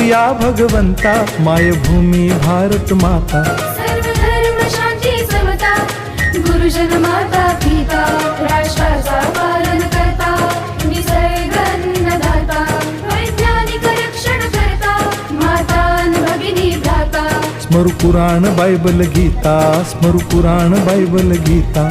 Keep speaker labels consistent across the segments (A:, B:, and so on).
A: या भगवंता मायभूमी भारत माता।
B: सर्व धर्म शांती समता गुरुजन माता पिता राष्ट्राचा पालन करता निसर्ग अन्नदाता वैज्ञानिक रक्षण करता माता अन भगिनी भ्राता।
A: स्मरु पुराण बायबल गीता स्मरु पुराण बायबल गीता।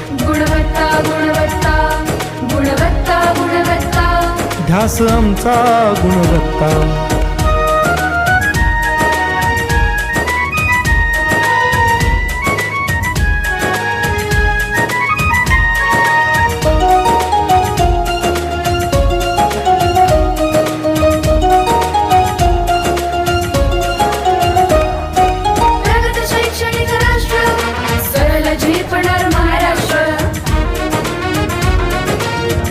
A: ध्यास आमचा गुणवत्ता.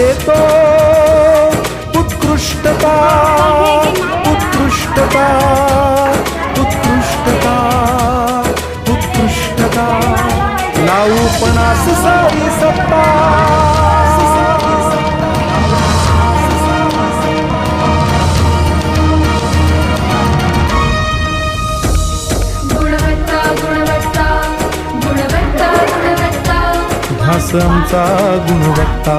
A: देतो. उत्कृष्टता उत्कृष्टता उत्कृष्टता उत्कृष्टता. लावू पणास सारी सत्ता. आमचा गुणवत्ता.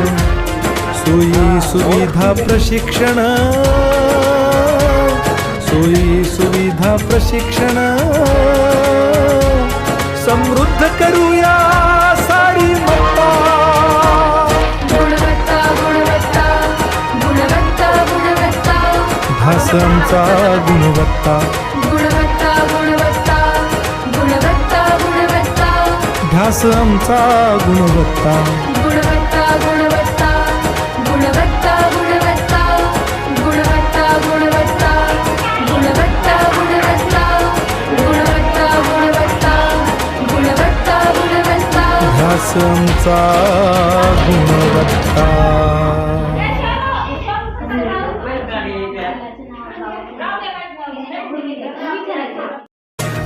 A: सोयी सुविधा प्रशिक्षण. सोयी सुविधा प्रशिक्षण. समृद्ध करूया सारी मत्ता.
B: गुणवत्ता गुणवत्ता गुणवत्ता गुणवत्ता.
A: ध्यास आमचा गुणवत्ता.
B: संचा गुणवत्ता.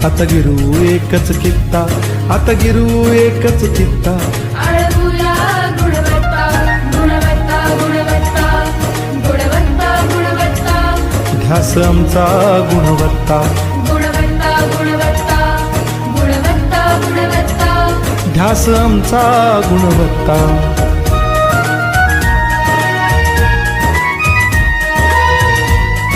A: आता गिरू एकच कित्ता आता गिरू एकच कित्ता. ध्यास आमचा
B: गुणवत्ता.
A: ध्यास आमचा गुणवत्ता.